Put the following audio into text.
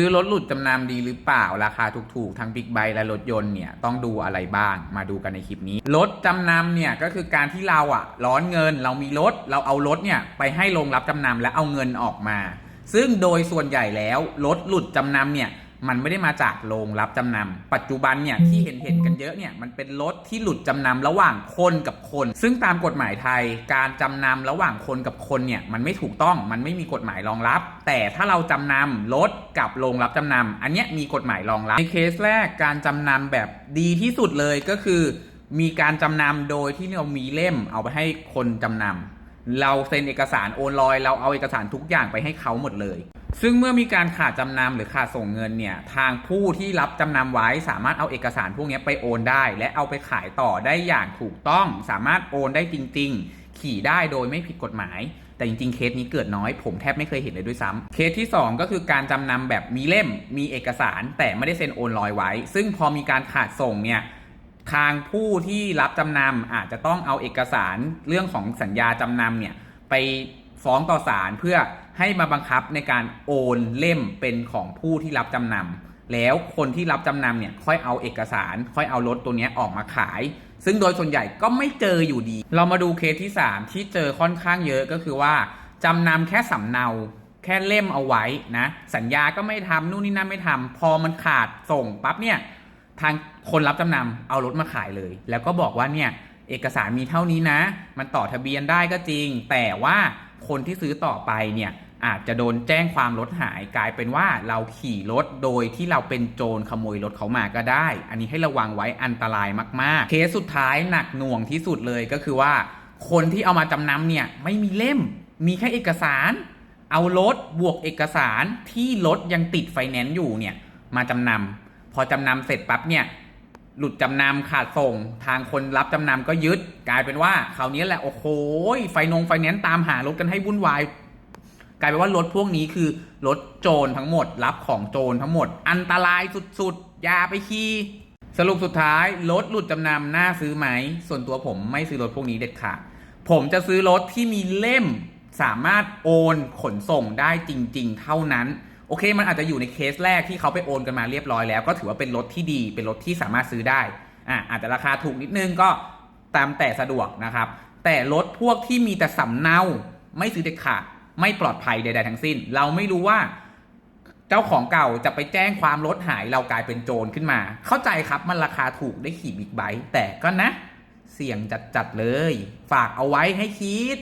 ซื้อรถหลุดจำนำดีหรือเปล่าราคาถูกๆ ทั้งบิ๊กไบค์และรถยนต์เนี่ยต้องดูอะไรบ้างมาดูกันในคลิปนี้ รถจำนำเนี่ยก็คือการที่เราอะร้อนเงินเรามีรถเราเอารถเนี่ยไปให้โรงรับจำนำและเอาเงินออกมา ซึ่งโดยส่วนใหญ่แล้วรถหลุดจำนำเนี่ย มันไม่ได้มาจากโรงรับจำนำปัจจุบันเนี่ยที่เห็นเห็นๆกันเยอะเนี่ยมันเป็นรถที่หลุดจำนำระหว่างคนกับคน ซึ่งตามกฎหมายไทย การจำนำระหว่างคนกับคนเนี่ยมันไม่ถูกต้องมันไม่มีกฎหมายรองรับ แต่ถ้าเราจำนำรถกับโรงรับจำนำอันเนี้ยมีกฎหมายรองรับในเคสแรกการจำนำแบบดีที่สุดเลยก็คือ มีการจำนำโดยที่เรามีเล่มเอาไปให้คนจำนำเราเซ็นเอกสารโอนลอย เราเอาเอกสารทุกอย่างไปให้เขาหมดเลย ซึ่งเมื่อมีการขาดจำนำหรือขาดส่งเงินเนี่ยทางผู้ที่รับจำนำไว้สามารถเอาเอกสารพวกนี้ไปโอนได้ และเอาไปขายต่อได้อย่างถูกต้อง สามารถโอนได้จริง ๆ ขี่ได้โดยไม่ผิดกฎหมาย แต่จริงๆ เคสนี้เกิดน้อย ผมแทบไม่เคยเห็นเลยด้วยซ้ำเคสที่ 2 ก็คือการจำนำแบบมีเล่ม มีเอกสาร แต่ไม่ได้เซ็นโอนลอยไว้ ซึ่งพอมีการขาดส่งเนี่ยทางผู้ที่รับจำนำอาจจะต้องเอาเอกสารเรื่องของสัญญาจำนำเนี่ยไป ฟ้องต่อศาลเพื่อให้มาบังคับในการโอนเล่มเป็นของผู้ที่รับจำนำแล้วคนที่รับจำนำเนี่ยค่อยเอาเอกสาร ค่อยเอารถตัวนี้ออกมาขาย ซึ่งโดยส่วนใหญ่ก็ไม่เจออยู่ดี เรามาดูเคสที่ 3 ที่เจอค่อนข้างเยอะก็คือว่าจำนำแค่สำเนาแค่เล่มเอาไว้นะ สัญญาก็ไม่ทำนู่นนี่นั่นไม่ทำพอมันขาดส่งปั๊บเนี่ยทางคนรับจำนำเอารถมาขายเลย แล้วก็บอกว่าเนี่ยเอกสารมีเท่านี้นะ มันต่อทะเบียนได้ก็จริง แต่ว่า คนที่ซื้อต่อไปเนี่ยอาจจะโดนแจ้งความรถหายกลายเป็นว่าเราขี่รถโดยที่เราเป็นโจรขโมยรถเขามาก็ได้ อันนี้ให้ระวังไว้อันตรายมากๆ เคสสุดท้ายหนักหน่วงที่สุดเลยก็คือว่า คนที่เอามาจำนำเนี่ยไม่มีเล่ม มีแค่เอกสาร เอารถบวกเอกสารที่รถยังติดไฟแนนซ์อยู่เนี่ยมาจำนำพอจำนำเสร็จปั๊บเนี่ย หลุดจำนำขาดส่ง ทางคนรับจำนำก็ยึด กลายเป็นว่าคราวนี้แหละ โอ้โหไฟนงไฟแนนซ์ตามหารถกันให้วุ่นวาย กลายเป็นว่ารถพวกนี้คือรถโจรทั้งหมด รับของโจรทั้งหมด อันตรายสุดๆ อย่าไปขี่สรุปสุดท้ายรถหลุดจำนำน่าซื้อไหม ส่วนตัวผมไม่ซื้อรถพวกนี้เด็ดขาดผมจะซื้อรถที่มีเล่มสามารถโอนขนส่งได้จริง ๆ เท่านั้น โอเค มันอาจจะอยู่ในเคสแรกที่เขาไปโอนกันมาเรียบร้อยแล้วก็ถือว่าเป็นรถที่ดีเป็นรถที่สามารถซื้อได้อะอาจจะราคาถูกนิดนึงก็ตามแต่สะดวกนะครับ แต่รถพวกที่มีแต่สำเนาไม่ซื้อเด็ดขาดไม่ปลอดภัยใด ๆ ทั้งสิ้น เราไม่รู้ว่าเจ้าของเก่าจะไปแจ้งความรถหายเรากลายเป็นโจรขึ้นมา เข้าใจครับมันราคาถูกได้ขี่บิ๊กไบค์แต่ก็นะ เสี่ยงจัดๆเลย ฝากเอาไว้ให้คิด